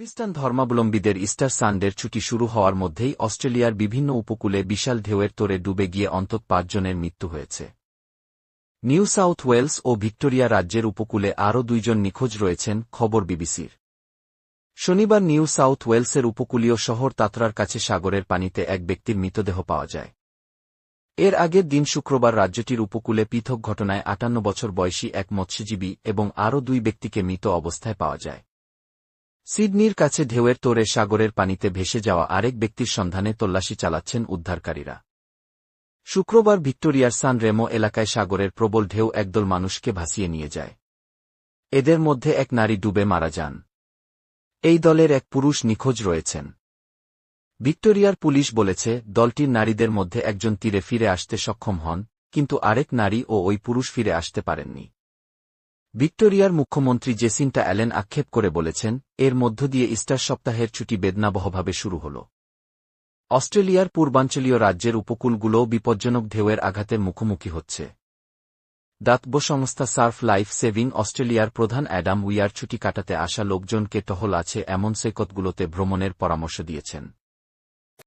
খ্রিস্টান ধর্মাবলম্বীদের ইস্টার সানডের ছুটি শুরু হওয়ার মধ্যেই অস্ট্রেলিয়ার বিভিন্ন উপকূলে বিশাল ঢেউয়ের তোরে ডুবে গিয়ে অন্তত পাঁচজনের মৃত্যু হয়েছে। নিউ সাউথ ওয়েলস ও ভিক্টোরিয়া রাজ্যের উপকূলে আরও দুইজন নিখোঁজ রয়েছেন, খবর বিবিসির। শনিবার নিউ সাউথ ওয়েলসের উপকূলীয় শহর তাতরার কাছে সাগরের পানিতে এক ব্যক্তির মৃতদেহ পাওয়া যায়। এর আগের দিন শুক্রবার রাজ্যটির উপকূলে পৃথক ঘটনায় আটান্ন বছর বয়সী এক মৎস্যজীবী এবং আরও দুই ব্যক্তিকে মৃত অবস্থায় পাওয়া যায়। সিডনির কাছে ঢেউয়ের তোরে সাগরের পানিতে ভেসে যাওয়া আরেক ব্যক্তির সন্ধানে তল্লাশি চালাচ্ছেন উদ্ধারকারীরা। শুক্রবার ভিক্টোরিয়ার সান রেমো এলাকায় সাগরের প্রবল ঢেউ একদল মানুষকে ভাসিয়ে নিয়ে যায়। এদের মধ্যে এক নারী ডুবে মারা যান। এই দলের এক পুরুষ নিখোঁজ রয়েছেন। ভিক্টোরিয়ার পুলিশ বলেছে, দলটির নারীদের মধ্যে একজন তীরে ফিরে আসতে সক্ষম হন, কিন্তু আরেক নারী ও ওই পুরুষ ফিরে আসতে পারেননি। ভিক্টোরিয়ার মুখ্যমন্ত্রী জেসিন্টা অ্যালেন আক্ষেপ করে বলেছেন, এর মধ্য দিয়ে ইস্টার সপ্তাহের ছুটি বেদনাবহভাবে শুরু হল। অস্ট্রেলিয়ার পূর্বাঞ্চলীয় রাজ্যের উপকূলগুলোও বিপজ্জনক ঢেউয়ের আঘাতের মুখোমুখি হচ্ছে। দাতব্য সংস্থা সার্ফ লাইফ সেভিং অস্ট্রেলিয়ার প্রধান অ্যাডাম উইয়ার ছুটি কাটাতে আসা লোকজনকে টহল আছে এমন সৈকতগুলোতে ভ্রমণের পরামর্শ দিয়েছেন।